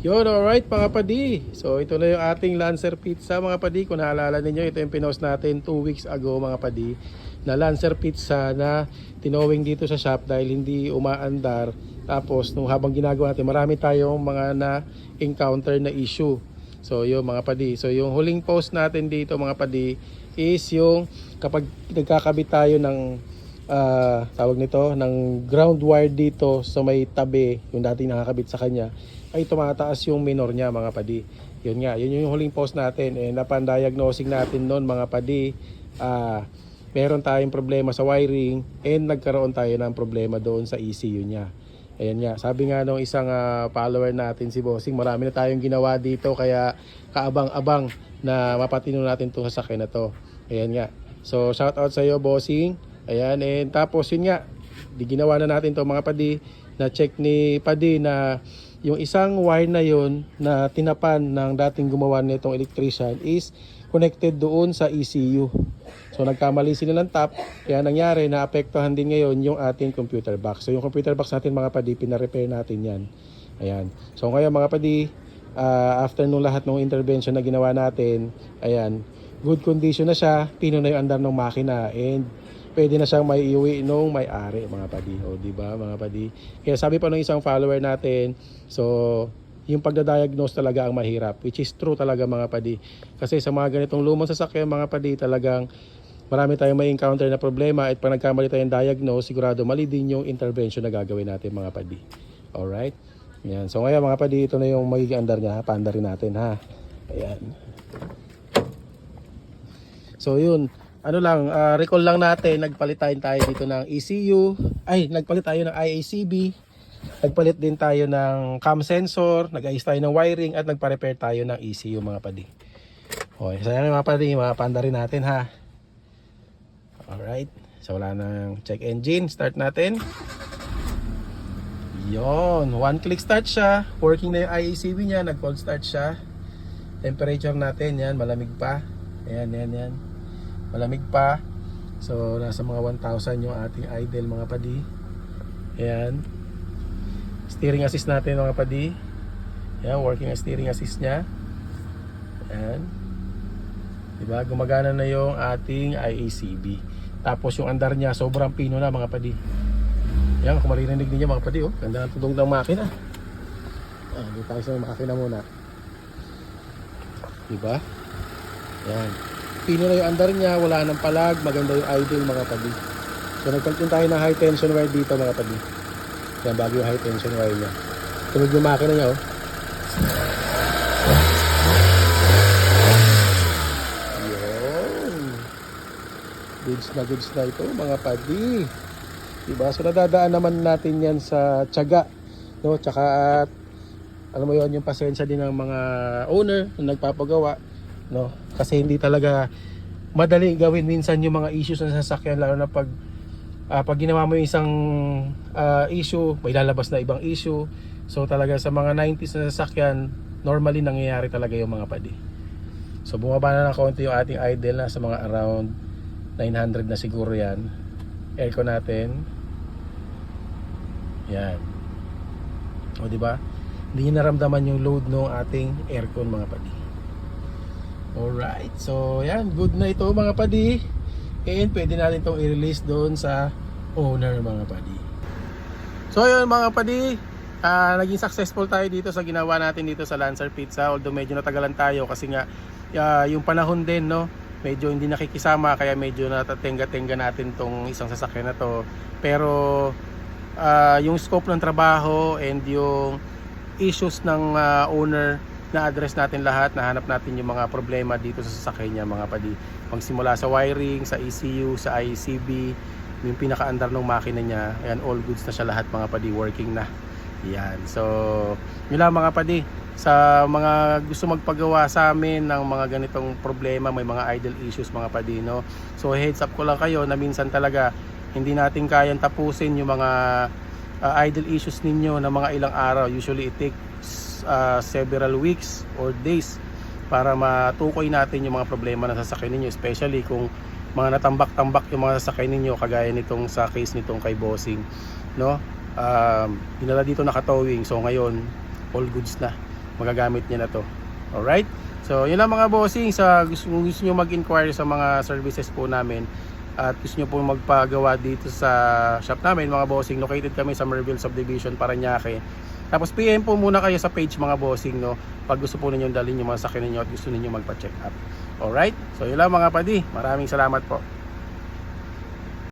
Yun, alright mga padi. So ito na yung ating Lancer Pizza mga padi. Kung naalala ninyo, ito yung pinost natin 2 weeks ago mga padi. Na Lancer Pizza na tinowing dito sa shop dahil hindi umaandar. Tapos nung habang ginagawa natin, marami tayong mga na-encounter na issue. So yun mga padi. So yung huling post natin dito mga padi is yung kapag nagkakabit tayo ng ah, tawag nito ng ground wire dito sa may tabi yung dating nakakabit sa kanya ay tumataas yung minor niya mga padi yun nga yun yung huling post natin eh napan-diagnosing natin noon mga padi ah meron tayong problema sa wiring and nagkaroon tayo ng problema doon sa ECU niya Ayan nga, sabi nga nung isang ah, follower natin si Bossing, marami na tayong ginawa dito kaya kaabang-abang na mapatino natin itong sasakyan na to. Ayan nga. So shout out sa iyo Bossing. Ayan, and tapos yun nga, di ginawa na natin to mga padi, na check ni padi na yung isang wire na yun na tinapan ng dating gumawa nitong electrician is connected doon sa ECU. So nagkamali sila ng tap, kaya nangyari na apektuhan din ngayon yung ating computer box. So yung computer box natin mga padi, pina-repair natin yan. Ayan. So ngayon mga padi, ah, after nung lahat ng intervention na ginawa natin, ayan, good condition na siya, pino na yung andar ng makina and pwede na siyang may nung may-ari mga padi. O di ba mga padi? Kaya sabi pa ng isang follower natin, so yung pagda-diagnose talaga ang mahirap, which is true talaga mga padi. Kasi sa mga ganitong lumang sasakyan mga padi, talagang marami tayong may encounter na problema at pag nagkamali tayong diagnose, sigurado mali din yung intervention na gagawin natin mga padi. Alright? Yan. So ngayon mga padi, ito na yung magiging andar niya. Paandar rin natin ha. Ayan. So yun, ano lang, ah, recall lang natin, nagpalit tayo dito ng ECU, ay, nagpalit tayo ng IACB, nagpalit din tayo ng cam sensor, nag-ayos tayo ng wiring, at nagpa-repair tayo ng ECU mga padi. Okay, so yan mga padi, mga panda rin natin ha. Alright, so wala nang check engine, start natin. Yon, one click start siya, working na yung IACB niya, nag-cold start siya. Temperature natin, yan, malamig pa. Ayan, yan, yan malamig pa. So nasa mga 1,000 yung ating idle mga padi. Ayan. Steering assist natin mga padi. Ayan working steering assist nya ayan. Diba? Gumagana na yung ating IACB tapos yung andar nya sobrang pino na mga padi. Ayan kung maririnig ninyo mga padi oh. Ganda ng tudong ng makina. Ah, dito tayo sa makina muna. Diba? Ayan pino na yung andar niya, wala nang palag, maganda yung idle mga padi. So nagpalit din tayo ng high tension wire dito mga padi. Yan bago yung high tension wire niya. Tunog yung makina niya oh. Yun. Goods na goods na ito mga padi. Diba? So nadadaan naman natin yan sa tiyaga. No? Tsaka at alam mo yon yung pasensya din ng mga owner na nagpapagawa no? Kasi hindi talaga madali gawin minsan yung mga issues ng sasakyan lalo na pag ah, pag ginawa mo yung isang ah, issue may lalabas na ibang issue. So talaga sa mga 90s na sasakyan normally nangyayari talaga yung mga padi so bumaba na ng konti yung ating idle na sa mga around 900 na siguro yan. Aircon natin. Yan. O di ba? Hindi niya naramdaman yung load ng ating aircon mga padi Alright, so yan, good na ito mga padi. And pwede natin itong i-release doon sa owner mga padi. So yun mga padi, ah, naging successful tayo dito sa ginawa natin dito sa Lancer Pizza. Although medyo natagalan tayo kasi nga ah, yung panahon din no, medyo hindi nakikisama kaya medyo natatenga-tenga natin tong isang sasakyan na to. Pero ah, yung scope ng trabaho and yung issues ng ah, owner na-address natin lahat, nahanap natin yung mga problema dito sa sasakyan niya mga padi. Magsimula sa wiring, sa ECU, sa ICB, yung pinaka-andar ng makina niya, ayan, all goods na siya lahat mga padi, working na. Yan. So, yun lang mga padi. Sa mga gusto magpagawa sa amin ng mga ganitong problema, may mga idle issues mga padi, no? So, heads up ko lang kayo na minsan talaga hindi natin kayang tapusin yung mga uh, idle issues ninyo na mga ilang araw. Usually, it takes uh, several weeks or days para matukoy natin yung mga problema na sasakyan ninyo especially kung mga natambak-tambak yung mga sasakyan ninyo kagaya nitong sa case nitong kay Bossing no um, dinala dito nakatowing so ngayon all goods na magagamit niya na to. Alright? So, yun lang mga bossing. Sa gusto, gusto nyo mag-inquire sa mga services po namin at gusto nyo po magpagawa dito sa shop namin, mga bossing, located kami sa Merville Subdivision, Paranaque. Tapos PM po muna kayo sa page mga bossing, no? Pag gusto po ninyo dalhin yung mga sakyan ninyo at gusto ninyo magpa-check up. Alright? So, yun lang mga padi. Maraming salamat po.